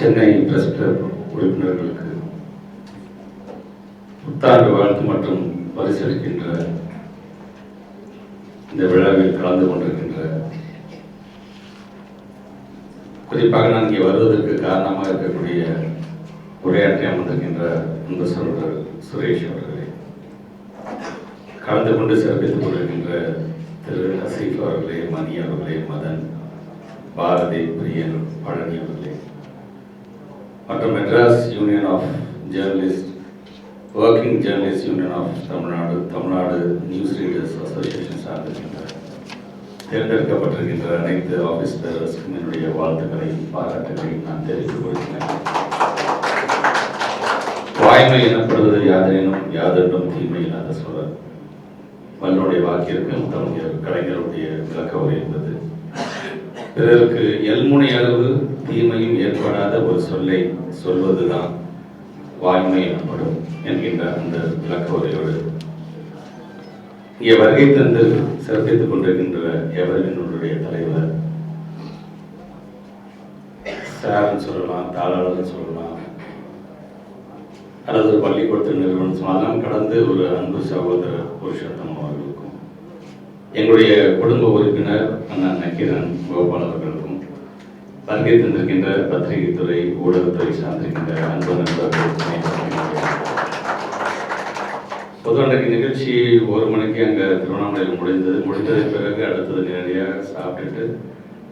Chennai press club உறுப்பினர்களுக்கு புத்தாண்டு வாழ்த்து மற்றும் பரிசளிக்கின்ற இந்த விழாவில் கலந்து கொண்டிருக்கின்ற குறிப்பாக நான் இங்கே வருவதற்கு காரணமாக இருக்கக்கூடிய உரையாற்றி அமர்ந்திருக்கின்ற அன்பு சகோதரர் சுரேஷ் அவர்களே கலந்து கொண்டு சிறப்பித்துக் கொண்டிருக்கின்ற திரு அசீஃப் அவர்களே மணி அவர்களே மதன் பாரதி பிரியன் பழனி அவர்களே. மற்றும் Madras union of journalist working journalist union of Tamil Nadu Tamil Nadu news readers association சார்ந்திருக்கின்ற தேர்ந்தெடுக்கப்பட்டிருக்கின்ற அனைத்து ஆஃபீஸ் பேரர்ஸ்க்கும் என்னுடைய வாழ்த்துக்களையும் பாராட்டுகளையும் நான் தெரிவித்துக் கொள்கிறேன். வாய்மை எனப்படுவது யாதேனும் யாதென்றும் தீமை இல்லாத சொல்ல வல்லுடைய வாக்கிற்கும் தமிழர் கலைஞருடைய விளக்க உரை என்பது. பிறருக்கு எல்முனை அளவு தீமையும் ஏற்படாத ஒரு சொல்லை சொல்வதுதான் வாய்மை எனப்படும் என்கின்ற அந்த விளக்க உரையோடு இங்கே வருகை தந்து சிறப்பித்துக் கொண்டிருக்கின்ற எவரினுடைய தலைவர்? சாரன் சொல்லலாம் தாளாளர் சொல்லலாம் அல்லது ஒரு பள்ளிக்கூடத்து நிறுவனம் அதெல்லாம் கடந்து ஒரு அன்பு சகோதர புருஷோத்தம் அவர்களுக்கும். எங்களுடைய குடும்ப உறுப்பினர் அண்ணன் நக்கீரன் கோபால் அவர்கள் வருகை தந்திருக்கின்ற பத்திரிகை துறை ஊடகத்துறை சார்ந்திருக்கின்ற அன்பு நண்பர்கள் பொதுவாக அன்றைக்கு நிகழ்ச்சி ஒரு மணிக்கு அங்கே திருவண்ணாமலையில் முடிந்தது. முடிந்ததுக்கு பிறகு அடுத்தது நேரடியாக சாப்பிட்டுட்டு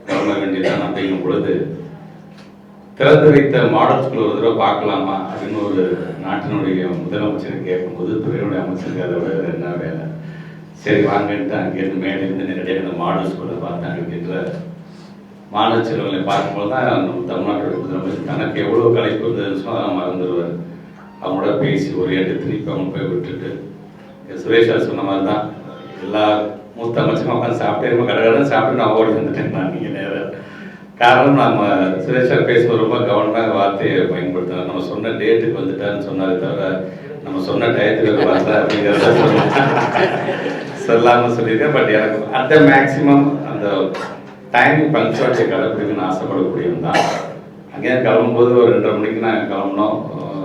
கிளம்ப வேண்டியதான் அப்படிங்கும் பொழுது திறந்து வைத்த மாடல் ஒரு தடவை பார்க்கலாமா அப்படின்னு ஒரு நாட்டினுடைய முதலமைச்சர் கேட்கும்போது துறையுடைய அமைச்சருக்கு அதை விட என்ன வேலை? சரி வாங்கன்ட்டு அங்கேருந்து மேலேருந்து நேரடியாக அந்த மாடல் பார்த்தாங்க அப்படின்ற மாணவ செல்வங்களை பார்க்கும்போது தான் நம்ம தமிழ்நாட்டோட முதலமைச்சர் தனக்கு எவ்வளோ கலைப்பு இருந்ததுன்னு சொன்னால் மறந்துடுவார். அவங்களோட பேசி ஒரு எட்டு திருப்பி அவங்க போய் விட்டுட்டு. சுரேஷா சொன்ன மாதிரி தான் எல்லா மூத்த அமைச்சரும் உட்காந்து சாப்பிட்டே இருப்போம் கடை சாப்பிட்டு நான் ஓடி வந்துட்டேன் நான் நீங்கள் நேரம் காரணம் நம்ம சுரேஷா பேசுவோம் ரொம்ப கவனமாக வார்த்தையை பயன்படுத்தலாம் நம்ம சொன்ன டேட்டுக்கு வந்துட்டான்னு சொன்னாரே தவிர நம்ம சொன்ன டயத்துக்கு வரல அப்படிங்கிறத சொல்லாமல் சொல்லியிருக்கேன் பட் எனக்கு அந்த மேக்ஸிமம் அந்த டைம் பங்க்சுவாலிட்டி கடைப்பிடிக்கணும்னு ஆசைப்படக்கூடியவன் தான். அங்கேயே கிளம்பும்போது ஒரு ரெண்டரை மணிக்கு நான் கிளம்புனோம்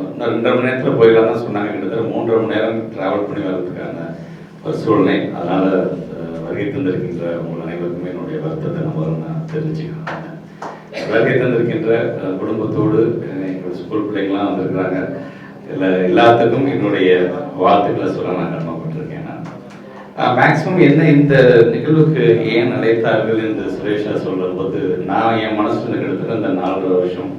இன்னும் ரெண்டரை மணி நேரத்தில் போயிடலாம் தான் சொன்னாங்க. கிட்டத்தட்ட மூன்றரை மணி நேரம் ட்ராவல் பண்ணி வர்றதுக்கான ஒரு சூழ்நிலை. அதனால் வருகை தந்திருக்கின்ற உங்கள் அனைவருக்குமே என்னுடைய வருத்தத்தை நம்ம நான் தெரிஞ்சுக்கிறேன். வருகை தந்திருக்கின்ற குடும்பத்தோடு எங்கள் ஸ்கூல் பிள்ளைங்களாம் வந்திருக்கிறாங்க. இல்லை எல்லாத்துக்கும் என்னுடைய வாழ்த்துக்களை சொல்ல நான் கடமைப்பட்டிருக்கேன். நான் மேக்ஸிமம் என்ன இந்த நிகழ்வுக்கு ஏன் அழைத்தார்கள் என்று சுரேஷா சொல்கிற போது நான் என் மனசில் கிட்டத்தட்ட இந்த நாலரை வருஷம்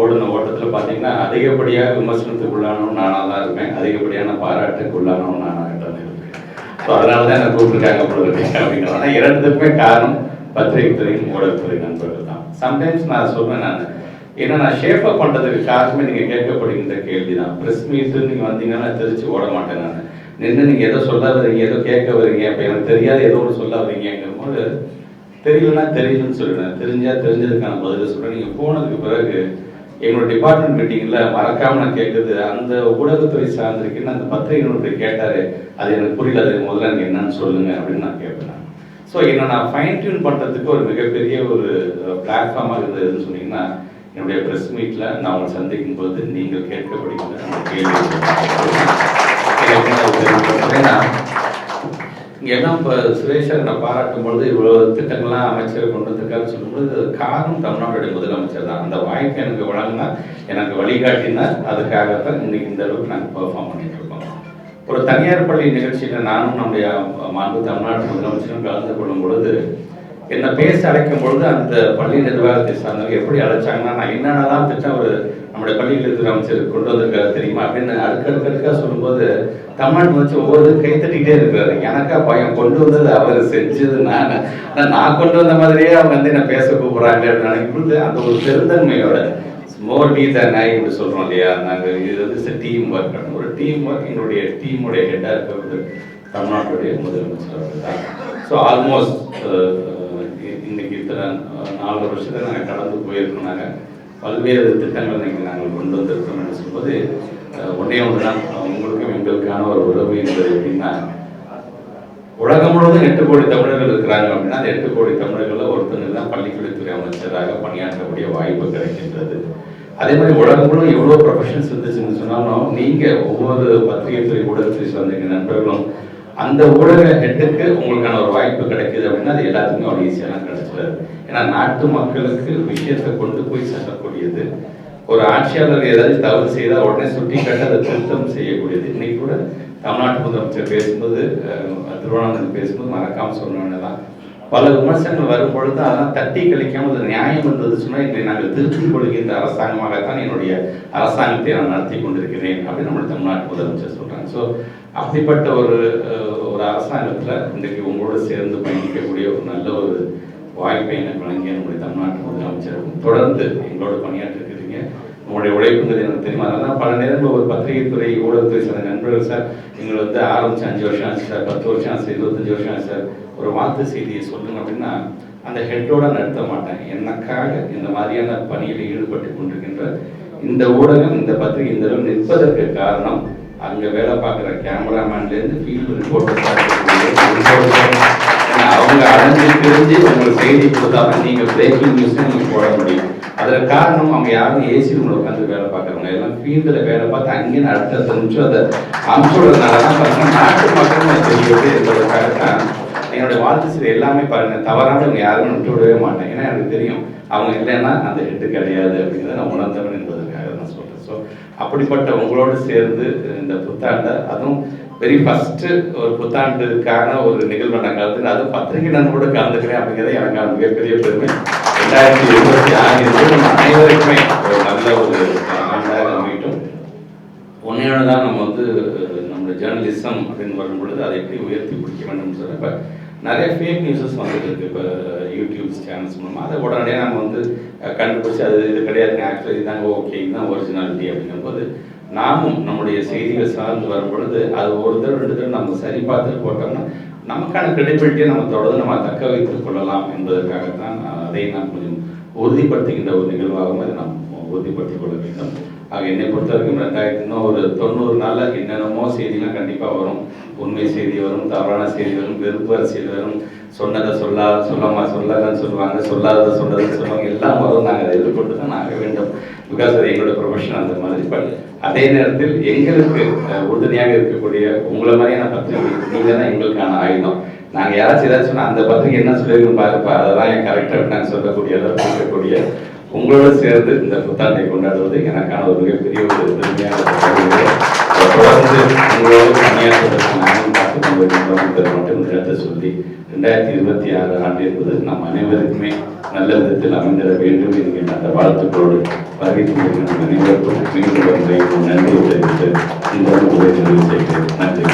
ஓடின ஓட்டத்தில் பார்த்தீங்கன்னா அதிகப்படியாக விமர்சனத்துக்கு உள்ளானவன் நானாக தான் இருப்பேன். அதிகப்படியான பாராட்டுக்கு உள்ளானவன் நானாக தான் இருப்பேன். ஸோ அதனால தான் என்ன கூப்பிட்டுருக்காங்க போல இருக்கு அப்படிங்கிற ஆனால் இரண்டுக்குமே காரணம் பத்திரிகை துறையும் ஊடகத்துறை நண்பர்கள் தான். சம்டைம்ஸ் நான் சொல்வேன் நான். ஏன்னா நான் ஷேப் பண்ணுறதுக்கு காரணமே நீங்கள் கேட்கப்படுகின்ற கேள்வி தான் ப்ரெஸ் மீட்டு நீங்கள் வந்தீங்கன்னா தெரிச்சு ஓட மாட்டேன் நான். நின்று நீங்கள் ஏதோ சொல்ல வரீங்க ஏதோ கேட்க வரீங்க அப்போ எனக்கு தெரியாது ஏதோ ஒன்று சொல்ல வரீங்கிற போது தெரியலன்னா தெரியலன்னு சொல்லிடுறேன் தெரிஞ்சா தெரிஞ்சதுக்கான பதிலை சொல்கிறேன் நீங்கள் போனதுக்கு பிறகு எங்களோட டிபார்ட்மெண்ட் மீட்டிங்கில் மறக்காம நான் கேட்குறது அந்த ஊடகத்துறை சார்ந்திருக்குன்னு அந்த பத்திரிகை கேட்டாரு அது எனக்கு புரியல அது முதல்ல எனக்கு என்னன்னு சொல்லுங்க அப்படின்னு நான் கேட்பேன் ஸோ என்னை நான் ஃபைன் டியூன் பண்ணுறதுக்கு ஒரு மிகப்பெரிய ஒரு பிளாட்ஃபார்மாக இருந்ததுன்னு சொன்னீங்கன்னா என்னுடைய ப்ரெஸ் மீட்டில் நான் உங்களை சந்திக்கும் போது நீங்கள் கேட்கப்படுகின்ற கேள்வி எல்லாம் இப்போ சுரேஷை பாராட்டும் பொழுது இவ்வளோ திட்டங்கள்லாம் அமைச்சர் கொண்டு வந்திருக்காருன்னு சொல்லும்போது காரணம் தமிழ்நாட்டுடைய முதலமைச்சர் தான். அந்த வாய்ப்பு எனக்கு வழங்கினா எனக்கு வழிகாட்டினா அதுக்காகத்தான் இன்னைக்கு இந்த அளவுக்கு நாங்கள் பெர்ஃபார்ம் பண்ணிட்டு இருக்கோம். ஒரு தனியார் பள்ளி நிகழ்ச்சியில் நானும் நம்முடைய மாண்பு தமிழ்நாட்டு முதலமைச்சரும் கலந்து கொள்ளும் பொழுது என்னை பேச அழைக்கும் பொழுது அந்த பள்ளி நிர்வாகத்தை சார்ந்தவங்க எப்படி அழைச்சாங்கன்னா நான் என்னென்னலாம் திட்டம் ஒரு நம்முடைய பள்ளியில் அமைச்சர் கொண்டு வந்திருக்காரு தெரியுமா? அப்படின்னு அடுக்கடுக்கடுக்காக சொல்லும்போது கமெண்ட் வச்சு ஒவ்வொரு கைத்தட்டிக்கிட்டே இருக்கிறாரு எனக்கா பையன் கொண்டு வந்தது அவர் செஞ்சது நான். நான் கொண்டு வந்த மாதிரியே அவங்க வந்து என்ன பேச கூப்பிடுறாங்க அப்படின்னு அந்த ஒரு பெருந்தன்மையோட மோர் பி தன் ஐ இப்படி சொல்றோம் இல்லையா? நாங்கள் இது வந்து டீம் ஒர்க் ஒரு டீம் ஒர்க் என்னுடைய டீமுடைய ஹெட்டாக இருக்கிறது தமிழ்நாட்டுடைய முதலமைச்சர் அவர்கள் தான். ஸோ ஆல்மோஸ்ட் இன்னைக்கு இத்தனை நாலு வருஷத்தை நாங்கள் கடந்து போயிருக்கோம் நாங்கள் பல்வேறு திட்டங்கள் இன்னைக்கு நாங்கள் கொண்டு வந்திருக்கோம் சொல்லும்போது ஒன்றே ஒண்ணே ஒன்று தான் உங்களுக்கும் எங்களுக்கான ஒரு உறவு என்பது எப்படின்னா உலகம் முழுவதும் எட்டு கோடி தமிழர்கள் இருக்கிறாங்க அப்படின்னா அந்த எட்டு கோடி தமிழர்களில் ஒருத்தங்க தான் பள்ளிக்கல்வித்துறை அமைச்சராக பணியாற்றக்கூடிய வாய்ப்பு கிடைக்கின்றது. அதே மாதிரி உலகம் முழுவதும் எவ்வளோ ப்ரொஃபஷன்ஸ் இருந்துச்சுன்னு சொன்னாலும் நீங்கள் ஒவ்வொரு பத்திரிகை துறை ஊடகத்தை சார்ந்த நண்பர்களும் அந்த ஊடக ஹெட்டுக்கு உங்களுக்கான ஒரு வாய்ப்பு கிடைக்குது அப்படின்னா அது எல்லாத்துக்குமே அவ்வளோ ஈஸியாக கிடைச்சிடாது ஏன்னா நாட்டு மக்களுக்கு விஷயத்தை கொண்டு போய் செல்லக்கூடியது ஒரு ஆட்சியாளர் ஏதாவது தவறு செய்தால் உடனே சுட்டி காட்டி அதை திருத்தம் செய்யக்கூடியது. இன்னைக்கு கூட தமிழ்நாட்டு முதலமைச்சர் பேசும்போது திருவண்ணாமலை பேசும்போது மறக்காமல் சொன்னோன்னு தான். பல விமர்சனங்கள் வரும் பொழுது அதெல்லாம் தட்டி கழிக்காம அது நியாயம் என்றது சொன்னால் இதை நாங்கள் திருத்திக் கொள்கின்ற அரசாங்கமாகத்தான் என்னுடைய அரசாங்கத்தை நான் நடத்தி கொண்டிருக்கிறேன் அப்படின்னு நம்முடைய தமிழ்நாட்டு முதலமைச்சர் சொல்கிறாங்க ஸோ அப்படிப்பட்ட ஒரு ஒரு அரசாங்கத்தில் இன்றைக்கு உங்களோட சேர்ந்து பயணிக்கக்கூடிய ஒரு நல்ல ஒரு வாய்ப்பை எனக்கு வழங்கிய நம்முடைய தமிழ்நாட்டு முதலமைச்சரும் தொடர்ந்து எங்களோட பணியாற்றிருக்கிறது உங்களுடைய உழைப்புங்கிறது எனக்கு தெரியும்? அதனால பல நேரம் ஒரு பத்திரிகை துறை ஊடகத்துறை சார் நண்பர்கள் சார் எங்களை வந்து ஆரம்பிச்சு அஞ்சு வருஷம் ஆச்சு சார் பத்து வருஷம் ஆச்சு இருபத்தஞ்சு வருஷம் ஆச்சு சார். ஒரு வாழ்த்து செய்தியை சொல்லுங்க அப்படின்னா அந்த ஹெட்டோட நடத்த மாட்டேன். எனக்காக இந்த மாதிரியான பணியில் ஈடுபட்டு கொண்டிருக்கின்ற இந்த ஊடகம் இந்த பத்திரிகை இந்த அளவு நிற்பதற்கு காரணம் அங்க வேலை பார்க்குற கேமராமேன்லேருந்து ஃபீல்டு ரிப்போர்ட்டர் அவங்க அடைஞ்சு தெரிஞ்சு உங்களுக்கு செய்தி கொடுத்தாதான் நீங்க பிரேக்கிங் நியூஸ் நீங்கள் போட முடியும். அதில் காரணம் அவங்க யாரும் ஏசி ரூம்ல உட்காந்து வேலை பார்க்குறவங்க. எல்லாம் ஃபீல்டில் வேலை பார்த்து அங்கேயே அடுத்த நிமிஷம் அதை அனுப்பிச்சுடுறதுனால தான் பார்த்தீங்கன்னா நாட்டு மக்களும் அது தெரியுது என்பதற்காக தான் என்னுடைய வாழ்த்து செய்தி எல்லாமே பாருங்கள் தவறாம இவங்க யாரும் விட்டு விடவே மாட்டேன். ஏன்னா எனக்கு தெரியும் அவங்க இல்லைன்னா அந்த ஹெட்டு கிடையாது அப்படிங்கிறத நான் உணர்ந்தவன் என்பதற்காக நான் சொல்கிறேன் ஸோ அப்படிப்பட்ட உங்களோடு சேர்ந்து இந்த புத்தாண்டை அதுவும் வெரி ஃபர்ஸ்ட் ஒரு புத்தாண்டுக்கான ஒரு நிகழ்வு நான் கலந்து அதுவும் பத்திரிகை நண்பரோட கலந்துக்கிறேன் அப்படிங்கிறது எனக்கான மிகப்பெரிய பெருமை. ரெண்டாயிரத்தி இருபத்தி ஆறு நம்ம அனைவருக்குமே ஒரு நல்ல ஒரு ஆண்டாக நம்பிட்டோம் ஒன்னே தான் நம்ம வந்து நம்ம ஜேர்னலிசம் அப்படின்னு வரும் பொழுது அதை எப்படி உயர்த்தி பிடிக்க வேண்டும் சொல்ல இப்போ நிறைய ஃபேக் நியூஸஸ் வந்துட்டு இருக்கு. இப்போ யூடியூப் சேனல்ஸ் மூலமாக அதை உடனடியாக நம்ம வந்து கண்டுபிடிச்சி அது இது கிடையாது. ஆக்சுவலி இதுதாங்க ஓகே இதுதான் ஒரிஜினாலிட்டி அப்படிங்கும்போது நாமும் நம்முடைய செய்திகள் சார்ந்து வரும் பொழுது அது ஒரு தடவை ரெண்டு தடவை நம்ம சரி பார்த்துட்டு போட்டோம்னா நமக்கான கிரெடிபிலிட்டியை நம்ம தொடர்ந்து நம்ம தக்க வைத்துக் கொள்ளலாம் என்பதற்காகத்தான் அதை நாம் கொஞ்சம் உறுதிப்படுத்துகின்ற ஒரு நிகழ்வாகவும் அதை நாம் உறுதிப்படுத்திக் கொள்ள வேண்டும். ஆக என்னை பொறுத்த வரைக்கும் ரெண்டாயிரத்தி இன்னும் ஒரு தொண்ணூறு நாளில் என்னென்னமோ செய்திலாம் கண்டிப்பாக வரும். உண்மை செய்தி வரும் தவறான செய்தி வரும் வெறுப்பு அரசியல் வரும். சொன்னதை சொல்லா சொல்லாம சொல்லாதான்னு சொல்லுவாங்க சொல்லாததை சொன்னதை சொல்லுவாங்க எல்லாம் வரும். நாங்கள் அதை எதிர்கொண்டு தான் ஆக வேண்டும். பிகாஸ் அது எங்களோட ப்ரொஃபஷன் அந்த மாதிரி. பட் அதே நேரத்தில் எங்களுக்கு உறுதுணையாக இருக்கக்கூடிய உங்களை மாதிரியான பத்திரிகை நீங்கள் தான் எங்களுக்கான ஆயுதம். நாங்கள் யாராச்சும் ஏதாச்சும் அந்த பத்திரிகை என்ன சொல்லியிருக்கோம் பாருப்பா அதெல்லாம் என் கரெக்டாக நாங்கள் சொல்லக்கூடிய அளவுக்கு இருக்கக்கூடிய உங்களோட சேர்ந்து இந்த புத்தாண்டை கொண்டாடுவது எனக்கான ஒரு மிகப்பெரிய ஒரு பெருமையான தொடர்ந்து உங்களோடு பணியாற்றுவதற்கு நானும் பார்த்து கொண்டிருக்கின்றோம் என்பதை மட்டும் நிலத்தை சொல்லி ரெண்டாயிரத்தி இருபத்தி ஆறு ஆண்டு என்பது நம் அனைவருக்குமே நல்ல விதத்தில் அமைந்திட வேண்டும் என்கின்ற அந்த வாழ்த்துக்களோடு வருகை தந்திருக்கின்ற அனைவருக்கும் மீண்டும் நன்றி தெரிவித்து இந்த உரை நிறைவு செய்கிறேன். நன்றி.